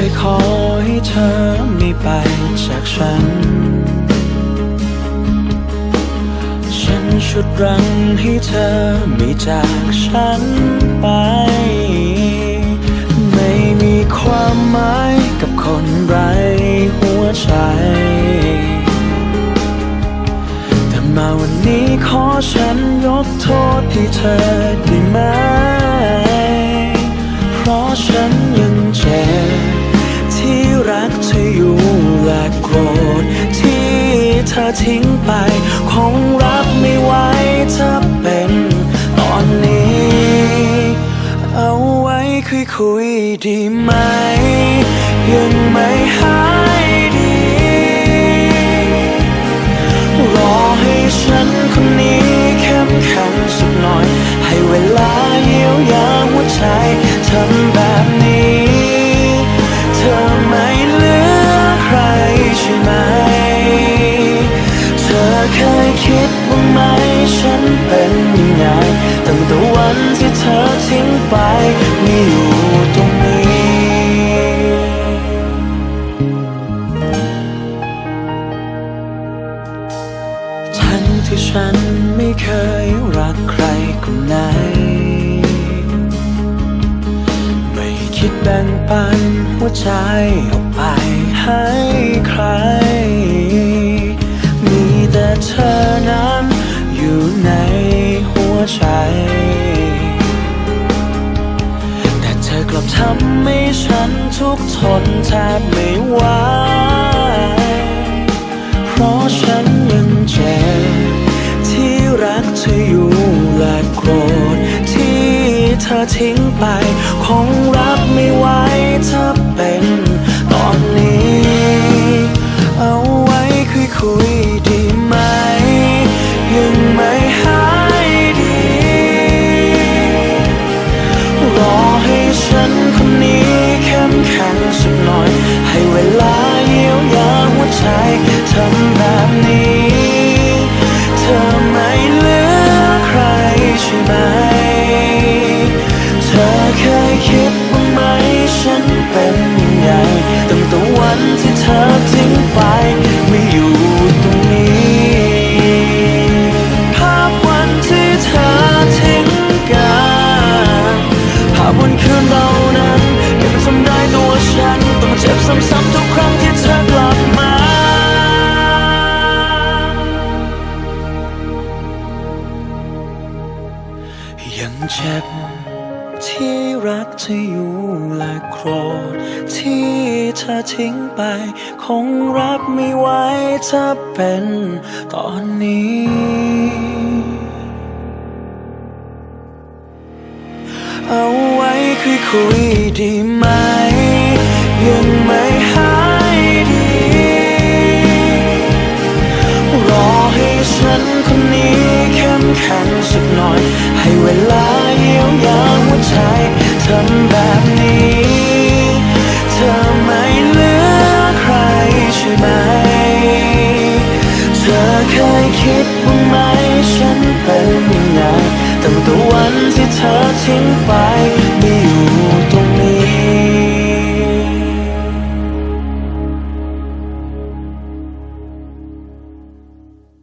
เคยขอให้เธอไม่ไปจากฉัน ฉันชุดรังให้เธอไม่จากฉันไป ไม่มีความหมายกับคนไร้หัวใจ แต่มาวันนี้ขอฉันยกโทษให้เธอได้ไหม เธอทิ้งไป คงรับไม่ไหวถ้าเป็นตอนนี้ เอาไว้คุยคุยดีไหม ยังไม่หาย ใจออกไปให้ใคร มีแต่เธอนั้นอยู่ในหัวใจ แต่เธอกลับทำให้ฉันทุกทนแทบไม่ไหว เพราะฉันยังเจ็บที่รักเธออยู่และโกรธที่เธอทิ้งไป คงรับไม่ไหวถ้า เป็นตอนนี้ เอาไว้คุยคุยดีไหม ยังไม่หายดี รอให้ฉันคนนี้เข้มแข็งสักหน่อย ให้เวลาเยียวยาหัวใจทำแบบนี้ ซ้ำๆทุกครั้งที่เธอกลับมายังเจ็บที่รักเธออยู่และโกรธที่เธอทิ้งไป คงรับไม่ไหวถ้าเป็นตอนนี้เอาไว้คุยคุยดีไหม ยังไม่หายดี รอให้ฉันคนนี้เข้มแข็งสักหน่อย ให้เวลาเยียวยาหัวใจทำแบบนี้ เธอไม่เหลือใครใช่ไหม เธอเคยคิดบ้างไหมฉันเป็นยังไงตั้งแต่วันที่เธอทิ้งไป